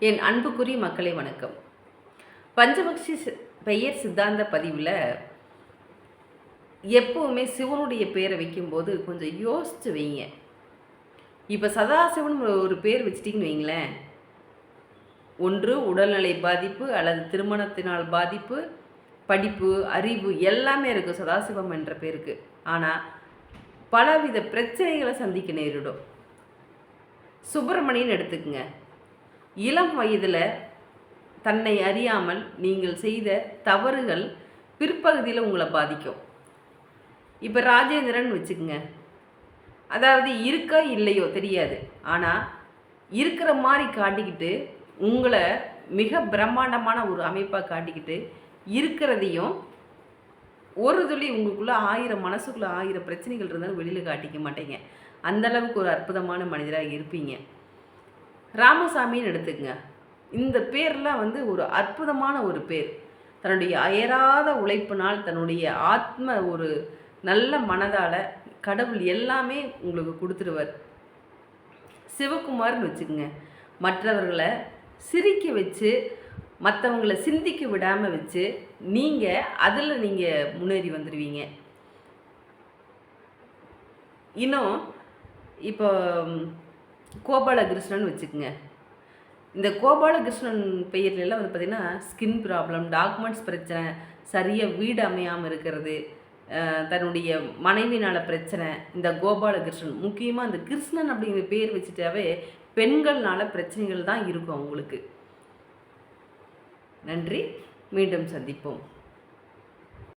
என் அன்புக்குரிய மக்களை வணக்கம். பஞ்சபக்ஷி சி- பெயர் சித்தாந்த பதிவில் எப்போவுமே சிவனுடைய பேரை வைக்கும்போது கொஞ்சம் யோசிச்சு வைங்க. இப்போ சதாசிவன் ஒரு பேர் வச்சிட்டிங்கன்னு வைங்களேன். ஒன்று உடல்நிலை பாதிப்பு அல்லது திருமணத்தினால் பாதிப்பு படிப்பு அறிவு எல்லாமே இருக்குது சதாசிவம் என்ற பேருக்கு. ஆனால் பலவித பிரச்சனைகளை சந்திக்க நேரிடும். சுப்பிரமணியன் எடுத்துக்கங்க. இளம் வயதில் தன்னை அறியாமல் நீங்கள் செய்த தவறுகள் பிற்பகுதியில் உங்களை பாதிக்கும். இப்போ ராஜேந்திரன் வச்சுக்கோங்க. அதாவது இருக்கா இல்லையோ தெரியாது. ஆனால் இருக்கிற மாதிரி காட்டிக்கிட்டு உங்களை மிக பிரம்மாண்டமான ஒரு அமைப்பாக காட்டிக்கிட்டு இருக்கிறதையும் ஒரு துளி உங்களுக்குள்ளே ஆயிரம் மனசுக்குள்ளே ஆயிரம் பிரச்சனைகள் இருந்தாலும் வெளியில் காட்டிக்க மாட்டேங்க. அந்தளவுக்கு ஒரு அற்புதமான மனிதராக இருப்பீங்க. ராமசாமின்னு எடுத்துக்கங்க. இந்த பேர்லாம் வந்து ஒரு அற்புதமான ஒரு பேர். தன்னுடைய அயராத உழைப்பினால் தன்னுடைய ஆத்ம ஒரு நல்ல மனதால் கடவுள் எல்லாமே உங்களுக்கு கொடுத்துருவார். சிவகுமார்னு வச்சுக்கோங்க. மற்றவர்களை சிரிக்க வச்சு மற்றவங்கள சிந்திக்க விடாமல் வச்சு நீங்கள் அதில் நீங்கள் முன்னேறி வந்துடுவீங்க இன்னும் இப்போ கோபாலகிருஷ்ணன் வச்சுக்கோங்க. இந்த கோபாலகிருஷ்ணன் பெயர்லாம் வந்து பார்த்திங்கன்னா ஸ்கின் ப்ராப்ளம் டாக்குமெண்ட்ஸ் பிரச்சனை சரியாக வீடு அமையாமல் இருக்கிறது தன்னுடைய மனைவினால் பிரச்சனை இந்த கோபாலகிருஷ்ணன். முக்கியமாக இந்த கிருஷ்ணன் அப்படிங்கிற பேர் வச்சுட்டாவே பெண்கள்னால பிரச்சனைகள் தான் இருக்கும் அவங்களுக்கு. நன்றி. மீண்டும் சந்திப்போம்.